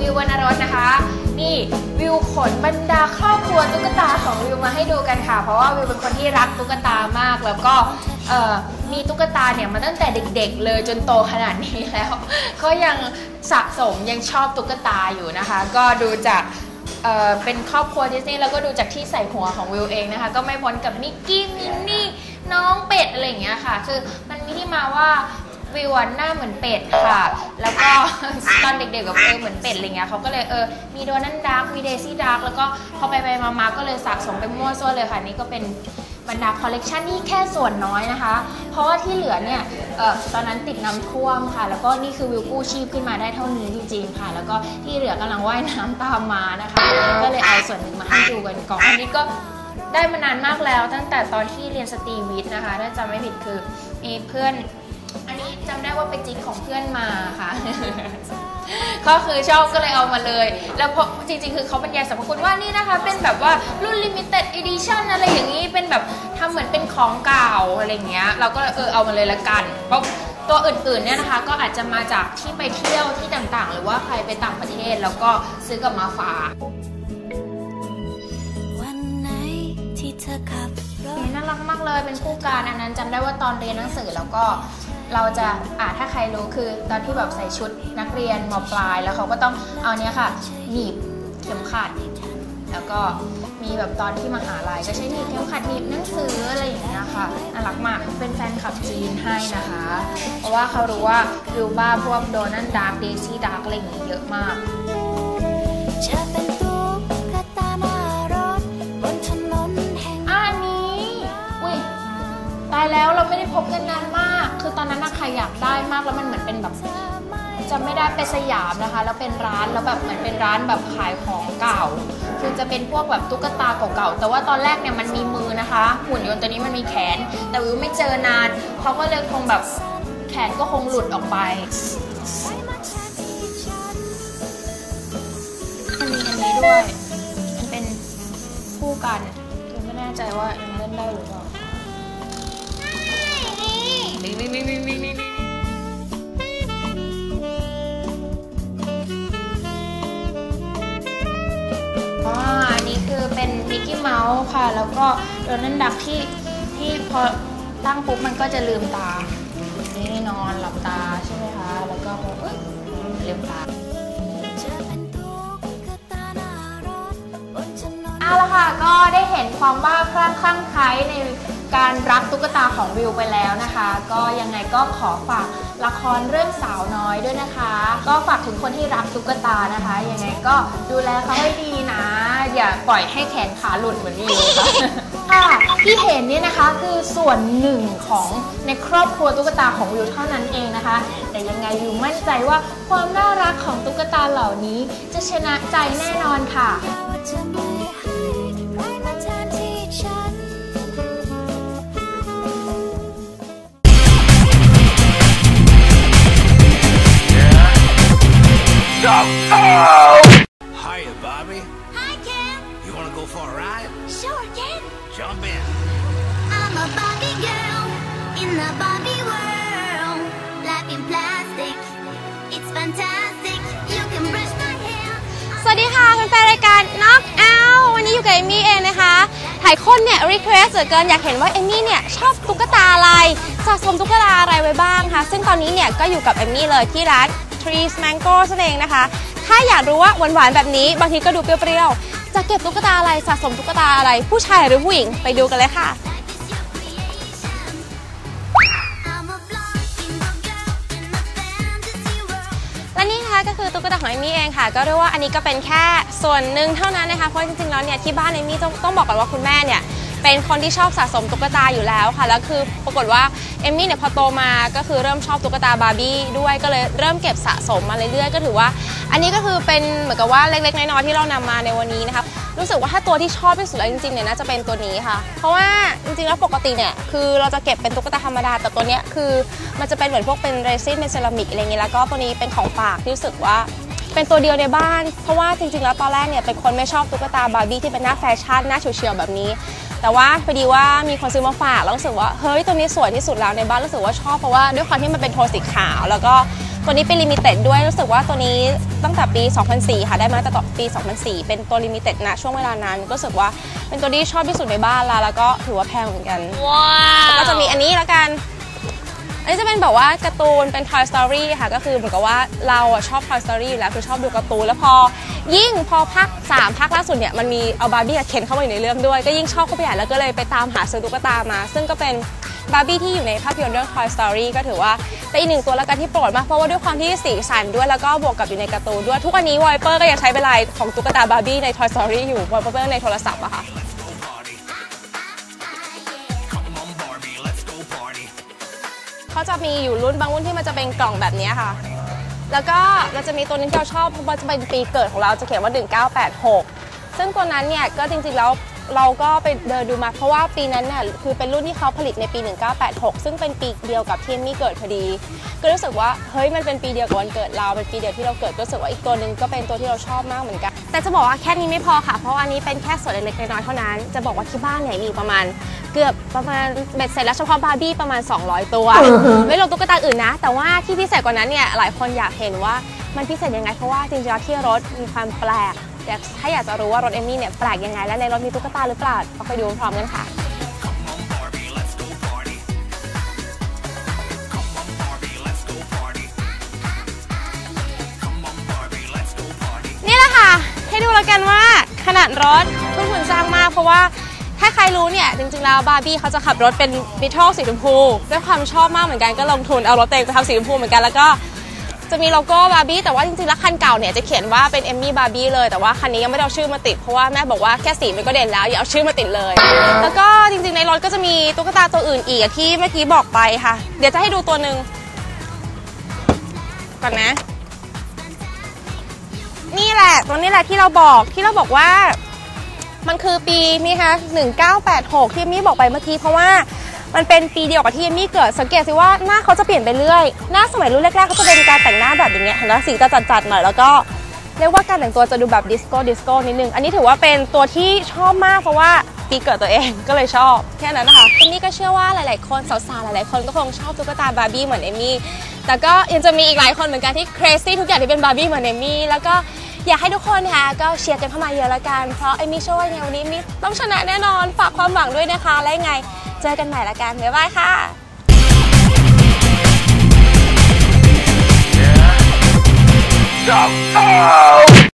วิววรรณรสนะคะ นี่วิวขนบรรดาครอบครัวตุ๊กตาของวิวมาให้ดูกันค่ะ เพราะว่าวิวเป็นคนที่รักตุ๊กตามากแล้วก็มีตุ๊กตาเนี่ยมาตั้งแต่เด็กๆ เลยจนโตขนาดนี้แล้ว ก็ยังสะสมยังชอบตุ๊กตาอยู่นะคะ ก็ดูจากเเป็นครอบครัวดิสนีย์แล้วก็ดูจากที่ใส่หัวของวิวเองนะคะ ก็ไม่พ้นกับมิกกี้มินนี่น้องเป็ดอะไรอย่างเงี้ยค่ะ คือมันมีที่มาว่า วิวอะหน้าเหมือนเป็ดค่ะ แล้วก็ ตอนเด็กๆกับเออเหมือนเป็ดอะไรเงี้ยเขาก็เลยเออมีโดนันดาร์กมีเดซี่ดาร์กแล้วก็พอไปไปๆมาก็เลยสะสมไปมั่วซั่วเลยค่ะนี่ก็เป็นบรรดาคอลเลกชันนี่แค่ส่วนน้อยนะคะ เพราะว่าที่เหลือเนี่ยเออตอนนั้นติดน้ำท่วมค่ะ แล้วก็นี่คือวิวกู้ชีพขึ้นมาได้เท่านี้จริงๆค่ะ แล้วก็ที่เหลือกำลังว่ายน้ำตามมานะคะ ก็เลยเอาส่วนหนึ่งมาให้ดูกันก่อนอันนี้ก็ได้มานานมากแล้ว ตั้งแต่ตอนที่เรียนสตรีวิทย์นะคะถ้าจำไม่ผิดคือมีเพื่อน นนี้จำได้ว่าไปจิกของเพื่อนมาค่ะ ก็คือชอบก็เลยเอามาเลย แล้วพอจริงๆ คือเขาบรรยายสรรพคุณว่านี่นะคะ เป็นแบบว่ารุ่น limited edition อะไรอย่างนี้เป็นแบบทำเหมือนเป็นของเก่าอะไรอย่างเงี้ย เราก็เออเอามาเลยละกัน เพราะตัวอื่นๆเนี่ยนะคะก็อาจจะมาจากที่ไปเที่ยวที่ต่างๆ หรือว่าใครไปต่างประเทศแล้วก็ซื้อกลับมาฝากวันไหนที่เธอขับรถน่ารักมากเลยเป็นคู่การอันนั้นจำได้ว่าตอนเรียนหนังสือแล้วก็ เราจะอ่าถ้าใครรู้คือตอนที่แบบใส่ชุดนักเรียนมปลาย แล้วเขาก็ต้องเอาเนี้ยค่ะหนีบเข็มขัดแล้วก็มีแบบตอนที่มหาลัยก็ใช้หนีบเข็มขัดหนีบหนังสืออะไรอย่างเงี้ยค่ะน่ารักมากเป็นแฟนคลับจีนให้นะคะ เพราะว่าเขารู้ว่าวิวบ้าพวกโดนันดาร์กเดซี่ดาร์กอะไรอย่างเงี้ยเยอะมากเธอเป็นตุ๊กตาหน้ารถบนถนนแห่งอะอันนี้อุ้ยตายแล้วเราไม่ได้พบกันนานมาก ค่ะใครอยากได้มากแล้วมันเหมือนเป็นแบบจะไม่ได้ไปสยามนะคะ แล้วเป็นร้านแล้วแบบเหมือนเป็นร้านแบบขายของเก่า คือจะเป็นพวกแบบตุ๊กตาเก่าๆแต่ว่าตอนแรกเนี่ยมันมีมือนะคะ หุ่นยนต์ตัวนี้มันมีแขน แต่วิวไม่เจอนานเขาก็เลยคงแบบแขนก็คงหลุดออกไปมันมีอันนี้ด้วยมันเป็นคู่กันคือไม่แน่ใจว่ายังเล่นได้หรือเปล่า นี่นี่นี่นี่นี่นี่นี่อ๋ออันนี้คือเป็นมิกกี้เมาส์ค่ะ แล้วก็โดนัลด์ดักที่ที่พอตั้งปุ๊บมันก็จะลืมตา นี่นอนหลับตาใช่ไหมคะ แล้วก็พอเอ้ยลืมตาเอเป็นตุ๊กตาหน้ารถบนถนนเอาละค่ะ ก็ได้เห็นความบ้าคลั่งคลั่งไคล้ใน การรักตุ๊กตาของวิวไปแล้วนะคะ ก็ยังไงก็ขอฝากละครเรื่องสาวน้อยด้วยนะคะ ก็ฝากถึงคนที่รักตุ๊กตานะคะ ยังไงก็ดูแลเขาให้ดีนะ อย่าปล่อยให้แขนขาหลุดเหมือนวิวค่ะค่ะที่เห็นเนี่ยนะคะคือส่วนหนึ่งของในครอบครัวตุ๊กตาของวิวเท่านั้นเองนะคะ แต่ยังไงวิวมั่นใจว่าความน่ารักของตุ๊กตาเหล่านี้จะชนะใจแน่นอนค่ะ Hiya, Bobby. Hi Ken You want to go for a ride? Sure Ken Jump in. I'm a Barbie girl in the Barbie world. Life in plastic, it's fantastic. You can brush my hair. สวัสดีค่ะแฟนๆรายการ Knock Out วันนี้อยู่กับเอมมี่เองนะคะ หลายคนเนี่ยรีเควสเหลือเกินอยากเห็นว่าเอมมี่เนี่ยชอบตุ๊กตาอะไรสะสมตุ๊กตาอะไรไว้บ้างคะซึ่งตอนนี้เนี่ยก็อยู่กับเอมมี่เลยที่ร้าน Trees Mango นั่นเองนะคะ ถ้าอยากรู้ว่าหวานๆแบบนี้บางทีก็ดูเปรี้ยวๆ จะเก็บตุ๊กตาอะไรสะสมตุ๊กตาอะไร ผู้ชายหรือผู้หญิงไปดูกันเลยค่ะ และนี่นะคะก็คือตุ๊กตาของเอมี่เองค่ะ ก็เรียกว่าอันนี้ก็เป็นแค่ส่วนหนึ่งเท่านั้นนะคะ เพราะจริงๆแล้วเนี่ยที่บ้านเอมมี่ต้องต้องบอกก่อนว่าคุณแม่เนี่ย เป็นคนที่ชอบสะสมตุ๊กตาอยู่แล้วค่ะ แล้วคือปรากฏว่าเอมมี่เนี่ยพอโตมาก็คือเริ่มชอบตุ๊กตาบาร์บี้ด้วยก็เลยเริ่มเก็บสะสมมาเรื่อยๆ ก็ถือว่า อันนี้ก็คือเป็นเหมือนกับว่าเล็กๆ น้อยๆ ที่เรานำมาในวันนี้นะคะรู้สึกว่าถ้าตัวที่ชอบที่สุดแล้วจริงๆเนี่ยน่าจะเป็นตัวนี้ค่ะ เพราะว่าจริงๆแล้วปกติเนี่ยคือเราจะเก็บเป็นตุ๊กตาธรรมดาแต่ตัวเนี้ยคือ มันจะเป็นเหมือนพวกเป็นเรซินเป็นเซรามิกอะไรเงี้ยแล้วก็ตัวนี้เป็นของฝากที่รู้สึกว่าเป็นตัวเดียวในบ้าน เพราะว่าจริงๆแล้วตอนแรกเนี่ยเป็นคนไม่ชอบตุ๊กตาบาร์บี้ที่เป็นหน้าแฟชั่นหน้าเฉียวๆแบบนี้ แต่ว่าพอดีว่ามีคนซื้อมาฝากแล้วรู้สึกว่าเฮ้ยตัวนี้สวยที่สุดแล้วในบ้านรู้สึกว่าชอบเพราะว่าด้วยความที่มันเป็นโทนสีขาว แล้วก็ตัวนี้เป็นลิมิเต็ดด้วยรู้สึกว่าตัวนี้ตั้งแต่ปี 2004 ค่ะได้มาตั้งแต่ปี 2004 เป็นตัวลิมิเต็ดนะช่วงเวลานั้นก็รู้สึกว่าเป็นตัวที่ชอบที่สุดในบ้านละแล้วก็ถือว่าแพงเหมือนกัน ว้าว ก็จะมีอันนี้แล้วกัน อันนี้จะเป็นแบบว่าการ์ตูนเป็น Toy Story ค่ะก็คือเหมือนกับว่าเราอะชอบ Toy Story อยู่แล้วคือชอบดูการ์ตูนแล้วพอ ยิ่งพอภาค3ภาคล่าสุดเนี่ยมันมีเอาบาร์บี้กับเคนเข้ามาอยู่ในเรื่องด้วย ก็ยิ่งชอบเข้าไปใหญ่แล้วก็เลยไปตามหาซื้อตุ๊กตามา ซึ่งก็เป็นบาร์บี้ที่อยู่ในภาพยนตร์เรื่อง Toy Story ก็ถือว่าเป็นอีกหนึ่งตัวละกันที่โปรดมากเพราะว่าด้วยความที่สีสันด้วยแล้วก็บวกกับอยู่ในการ์ตูนด้วยทุกวันนี้วอยเปอร์ก็ยังใช้เป็นลายของตุ๊กตาบาร์บี้ใน Toy Story อยู่วอยเปอร์ในโทรศัพท์อะค่ะ เขาจะมีอยู่รุ่นบางรุ่นที่มันจะเป็นกล่องแบบนี้ค่ะ แล้วก็มันจะมีตัวนึงที่เราชอบเพราะว่าจะเป็นปีเกิดของเราจะเขียนว่า 1986 ซึ่งตัวนั้นเนี่ยก็จริงๆแล้ว เราก็ไปเดินดูมาเพราะว่าปีนั้นเนี่ยคือเป็นรุ่นที่เขาผลิตในปี 1986 ซึ่งเป็นปีเดียวกับที่เอมมี่เกิดพอดี ก็รู้สึกว่าเฮ้ยมันเป็นปีเดียวกับวันเกิดเราเป็นปีเดียวที่เราเกิดก็รู้สึกว่าอีกตัวหนึ่งก็เป็นตัวที่เราชอบมากเหมือนกัน แต่จะบอกว่าแค่นี้ไม่พอค่ะ เพราะอันนี้เป็นแค่ส่วนเล็กๆน้อยๆเท่านั้น จะบอกว่าที่บ้านเนี่ยมีประมาณเกือบประมาณเบ็ดเสร็จแล้วเฉพาะบาร์บี้ประมาณ 200 ตัว ไม่รวมตุ๊กตาอื่นนะ แต่ว่าที่พิเศษกว่านั้นเนี่ยหลายคนอยากเห็นว่ามันพิเศษยังไงเพราะว่าจริงๆแล้วที่รถมีความแปลก อยากถ้าอยากจะรู้ว่ารถเอมมี่เนี่ยแปลกยังไง และในรถมีตุ๊กตาหรือเปล่าก็ไปดูพร้อมกันค่ะนี่แหละค่ะ ให้ดูแล้วกันว่าขนาดรถทุ่มทุนสร้างมาก เพราะว่าถ้าใครรู้เนี่ย จริงๆ แล้วบาร์บี้เขาจะขับรถเป็นบิทเทิลสีชมพูด้วยความชอบมากเหมือนกันก็ลงทุนเอารถเต็งไปทำสีชมพูเหมือนกันแล้วก็ จะมีโลโก้บาร์บี้แต่ว่าจริงๆแล้วคันเก่าเนี่ยจะเขียนว่าเป็นเอมมี่บาร์บี้เลยแต่ว่าคันนี้ยังไม่ได้เอาชื่อมาติดเพราะว่าแม่บอกว่าแค่สีมันก็เด่นแล้วอย่าเอาชื่อมาติดเลย แล้วก็จริงๆในรถก็จะมีตุ๊กตาตัวอื่นอีกที่เมื่อกี้บอกไปค่ะ เดี๋ยวจะให้ดูตัวหนึ่งก่อนนะ นี่แหละตัวนี้แหละที่เราบอกที่เราบอกว่า มันคือปีนี่คะ1986 ที่เอมมี่บอกไปเมื่อกี้เพราะว่า มันเป็นปีเดียวกับที่เอมมี่เกิดสังเกตสิว่าหน้าเขาจะเปลี่ยนไปเรื่อย หน้าสมัยรุ่นแรกๆเขาจะเป็นการแต่งหน้าแบบอย่างเงี้ยเห็นไหมสีจะจัดๆหน่อยแล้วก็เรียกว่าการแต่งตัวจะดูแบบดิสโก้ดิสโก้นิดนึง อันนี้ถือว่าเป็นตัวที่ชอบมากเพราะว่าปีเกิดตัวเองก็เลยชอบ แค่นั้นนะคะเอมมี่ก็เชื่อว่าหลายๆคนสาวๆหลายๆคนก็คงชอบตุ๊กตาบาร์บี้เหมือนเอมมี่แต่ก็ยังจะมีอีกหลายคนเหมือนกันที่ crazy ทุกอย่างที่เป็นบาร์บี้เหมือนเอมมี่แล้วก็อยากให้ทุกคนนะคะก็เชียร์กันเข้ามาเยอะละกัน เพราะเอมมี่เชื่อว่าในวันนี้เอมมี่ต้องชนะแน่นอนฝากความหวังด้วยนะคะและยังไงเจอกันใหม่ละกัน บ๊ายบายค่ะ Oh!